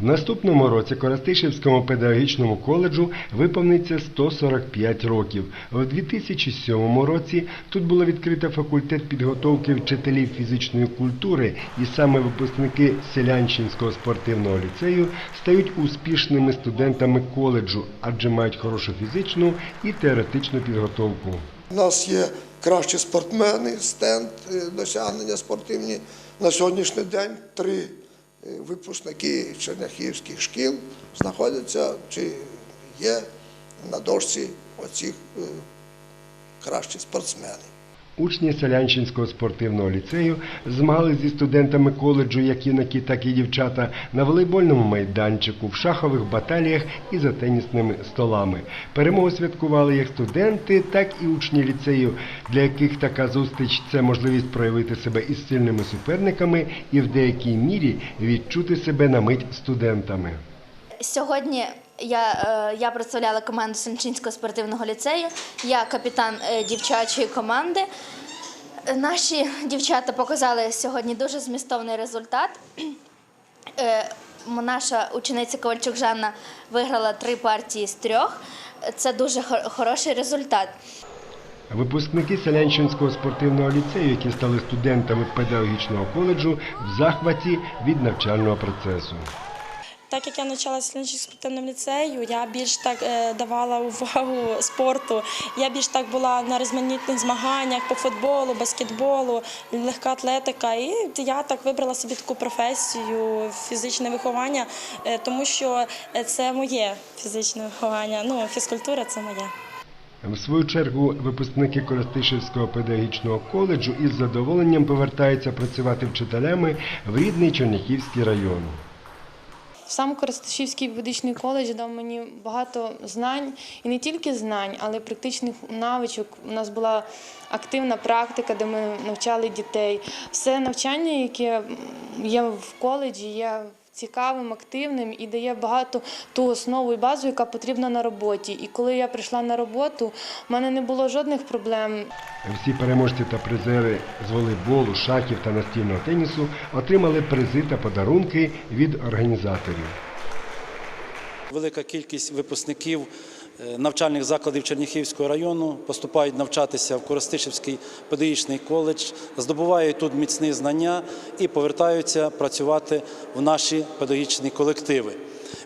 В наступному році Коростишівському педагогічному коледжу виповниться 145 років. В 2007 році тут було відкрито факультет підготовки вчителів фізичної культури, і саме випускники Селянщинського спортивного ліцею стають успішними студентами коледжу, адже мають хорошу фізичну і теоретичну підготовку. У нас є кращі спортсмени, стенд, е, досягнення спортивні. На сьогоднішній день три випускники черняхівських шкіл знаходяться чи є на дошці оцих кращих кращі спортсмени. Учні Селянщинського спортивного ліцею змагались зі студентами коледжу, як юнаки, так і дівчата, на волейбольному майданчику, в шахових баталіях і за тенісними столами. Перемогу святкували як студенти, так і учні ліцею, для яких така зустріч це можливість проявити себе із сильними суперниками і в деякій мірі відчути себе на мить студентами. Сьогодні я, е, я представляла команду Сенчинського спортивного ліцею. Я капітан е, дівчачої команди. Наші дівчата показали сьогодні дуже змістовний результат. Е, Наша учениця Ковальчук Жанна виграла три партії з трьох. Це дуже хороший результат. Випускники Селянщинського спортивного ліцею, які стали студентами педагогічного коледжу, в захваті від навчального процесу. Так як я навчалася в спортивному ліцею, я більш так е, давала увагу спорту. Я більш так була на різноманітних змаганнях по футболу, баскетболу, легка атлетика. І я так вибрала собі таку професію фізичне виховання, е, тому що е, це моє фізичне виховання. Ну, фізкультура це моє. В свою чергу випускники Коростишівського педагогічного коледжу із задоволенням повертаються працювати вчителями в рідний Черняхівський район. Сам Коростишівський медичний коледж дав мені багато знань, і не тільки знань, але й практичних навичок. У нас була активна практика, де ми навчали дітей. Все навчання, яке є в коледжі, є цікавим, активним і дає багато ту основу і базу, яка потрібна на роботі. І коли я прийшла на роботу, в мене не було жодних проблем. Всі переможці та призери з волейболу, шахів та настільного тенісу отримали призи та подарунки від організаторів. Велика кількість випускників навчальних закладів Черніхівського району поступають навчатися в Коростишівський педагогічний коледж, здобувають тут міцні знання і повертаються працювати в наші педагогічні колективи.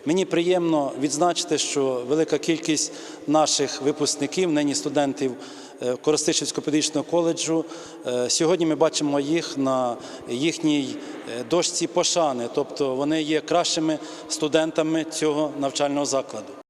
Мені приємно відзначити, що велика кількість наших випускників, нині студентів е, Коростишівського педагогічного коледжу, е, сьогодні ми бачимо їх на їхній е, дошці пошани, тобто вони є кращими студентами цього навчального закладу.